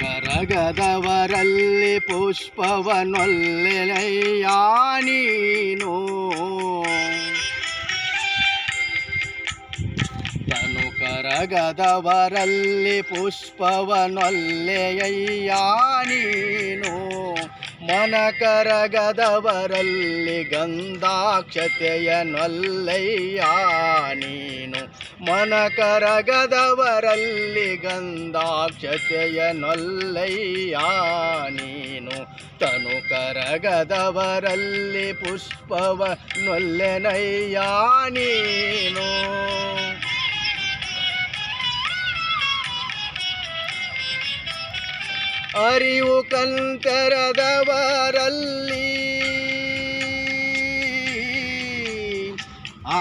ಕರಗದವರಲ್ಲಿ ಪುಷ್ಪವನೊಲ್ಲೆನೆಯ ನೀನು? ತನು ಕರಗದವರಲ್ಲಿ ಪುಷ್ಪವನೊಲ್ಲೆಯಯ್ಯಾನೀ ಮನ ಕರಗದವರಲ್ಲಿ ಗಂಧಾಕ್ಷತೆಯ ನೊಲ್ಲಯ್ಯ ನೀನು. ಮನ ಕರಗದವರಲ್ಲಿ ಗಂಧಾಕ್ಷತೆಯ ನೊಲ್ಲಯ್ಯ ನೀನು. ತನು ಕರಗದವರಲ್ಲಿ ಪುಷ್ಪವ ನೊಲ್ಲೆನಯ್ಯ ನೀನು. ಅರಿವು ಕಂತರದವರಲ್ಲಿ ಆ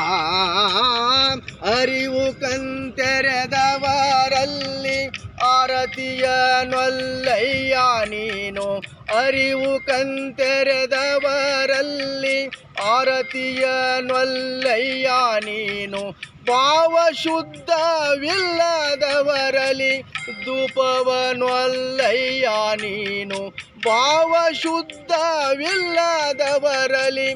ಅರಿವು ಕಂತೆರೆದವರಲ್ಲಿ ಆರತಿಯ ನೊಲ್ಲಯ್ಯ ನೀನು ಅರಿವು ಕಂತೆರೆದವರಲ್ಲಿ ಆರತಿಯ ನೊಲ್ಲಯ್ಯ ನೀನು ಭಾವ ಶುದ್ಧವಿಲ್ಲದವರಲಿ ಧೂಪವನೊಲ್ಲಯ್ಯ ನೀನು ಭಾವ ಶುದ್ಧವಿಲ್ಲದವರಲಿ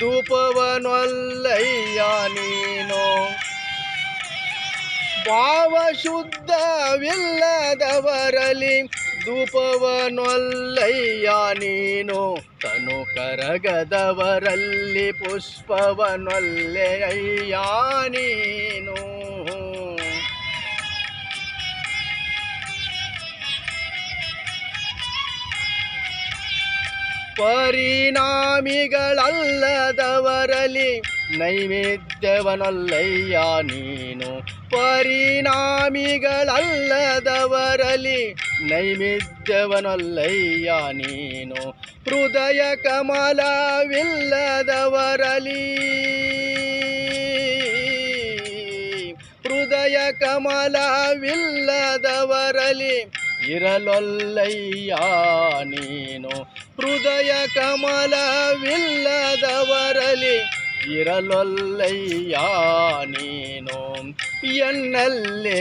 ಧೂಪವನೊಲ್ಲಯ್ಯ ನೀನು ಭಾವ ಶುದ್ಧವಿಲ್ಲದವರಲಿ ಧೂಪವನೊಲ್ಲಯ್ಯ ನೀನು. ತನು ಕರಗದವರಲ್ಲಿ ಪುಷ್ಪವನೊಲ್ಲೆಯ್ಯ ನೀನು. ಪರಿಣಾಮಿಗಳಲ್ಲದವರಲಿ ನೈವೇದ್ಯವನೊಲ್ಲಯ್ಯ ನೀನು. ಪರಿಣಾಮಿಗಳಲ್ಲದವರಲಿ ನೈವೇದ್ಯವನೊಲ್ಲಯ್ಯ ನೀನು. ಹೃದಯ ಕಮಲವಿಲ್ಲದವರಲಿ ಹೃದಯ ಕಮಲವಿಲ್ಲದವರಲಿ ಇರಲೊಲ್ಲಯ್ಯ ನೀನು. ಹೃದಯ ಕಮಲವಿಲ್ಲದವರಲಿ ಇರಲೊಲ್ಲಯ್ಯ ನೀನು ಎನ್ನಲ್ಲೇನುಂಟೆಂದು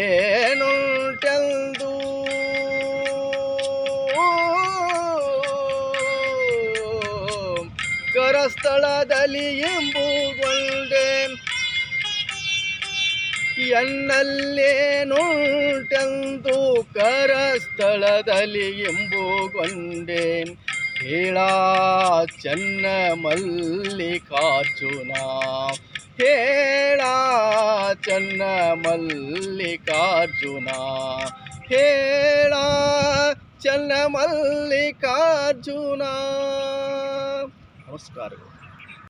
ಕರಸ್ಥಳದಲ್ಲಿ ಎಂಬುಗೊಂಡೆ ಎನ್ನಲ್ಲೇನುಂಟೆಂದು ಕರಸ್ಥಳದಲ್ಲಿ ಎಂಬುಗೊಂಡೆ खेड़ा चन्न मल्लिकार्जुना। खेड़ा चन्न मल्लिकार्जुना। खेड़ा चन्न मल्लिकार्जुना। नमस्कार।